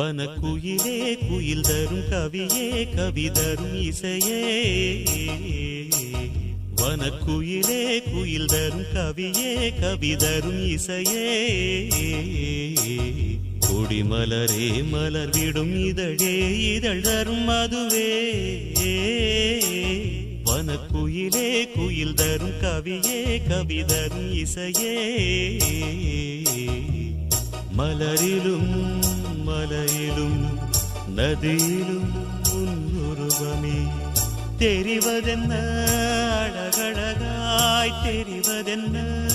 வனக்குயிலே குயில் தரும் கவியே கவி தரும் இசையே. வனக்குயிலே குயில் தரும் கவியே கவி தரும் இசையே. கொடிமலரே மலர் விடும் இதழே இதழ் தரும் மதுவே. வனக்குயிலே குயில் தரும் கவியே கவி தரும் இசையே. மலரிலும் மலையிலும் நதியிலும் உன்னுருவமே. தெரிவதென்ன? அழகழகாய் தெரிவதென்ன?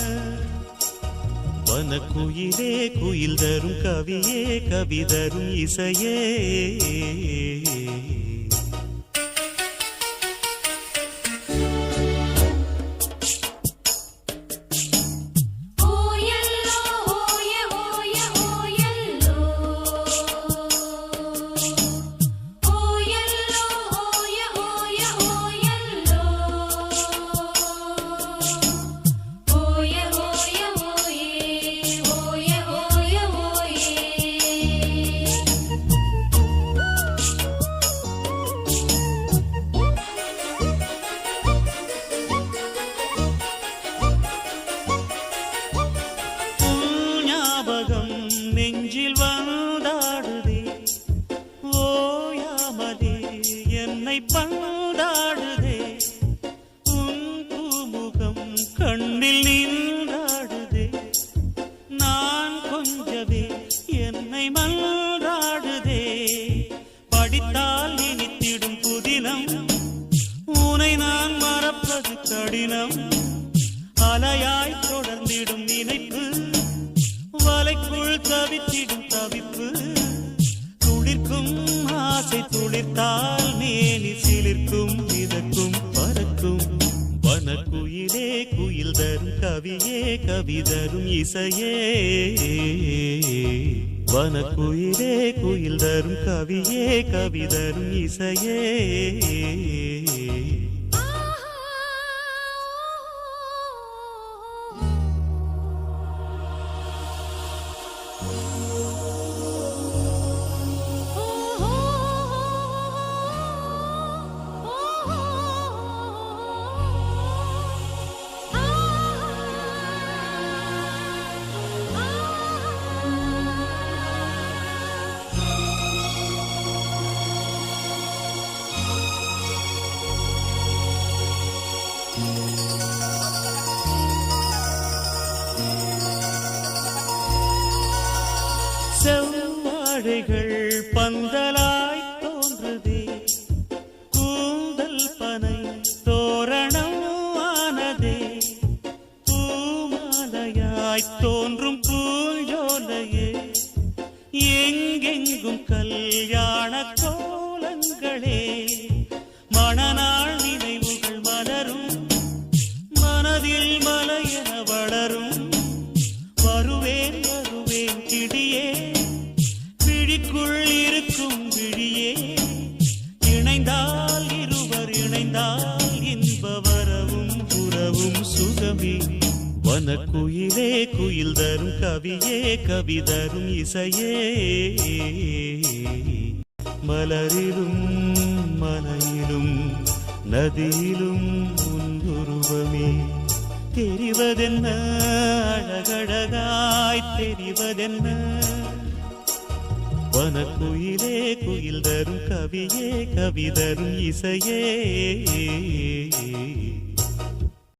வனக்குயிலே குயில் தரும் கவியே கவிதரும் இசையே. உன்னை பந்தாடுதே. உன் பூமுகம் கண்ணில் நின்றாடுதே நான் கொஞ்சவே என்னை மன்றாடுதே. படித்தால் இனித்திடும் புதினம். உனை நான் மறப்பது கடினம். அலையாய் தொடர்ந்திடும் நினைப்பு. வலைக்குள் தவித்திடும் தவிப்பு. கவியே கவிதரும் இசையே. வனக்குயிலே குயில் தரும் கவியே கவிதரும் இசையே. இசையே செவ்வாழைகள் பந்தலாய் தோன்றுதே. கூந்தல் பனை தோரணம் ஆனதே பூமாலையாய் தோன்றும் பூஞ்சோலையே. எங்கெங்கும் கல்யாண கோலங்களே. மணநாள் நினைவுகள் மலரும். மனதில் மலையென வளரும். இருக்கும் விழியே இணைந்தால் இருவர் இணைந்தால் இன்ப வரவும் புறவும் சுகமே. வனக்குயிலே குயில் தரும் கவியே கவி தரும் இசையே. மலரிலும் மலையிலும் நதியிலும் உன்னுருவமே. தெரிவதென்ன அழகழகாய் தெரிவதென்ன? வனக்குயிலே குயில் தரும் கவியே கவிதரும் இசையே.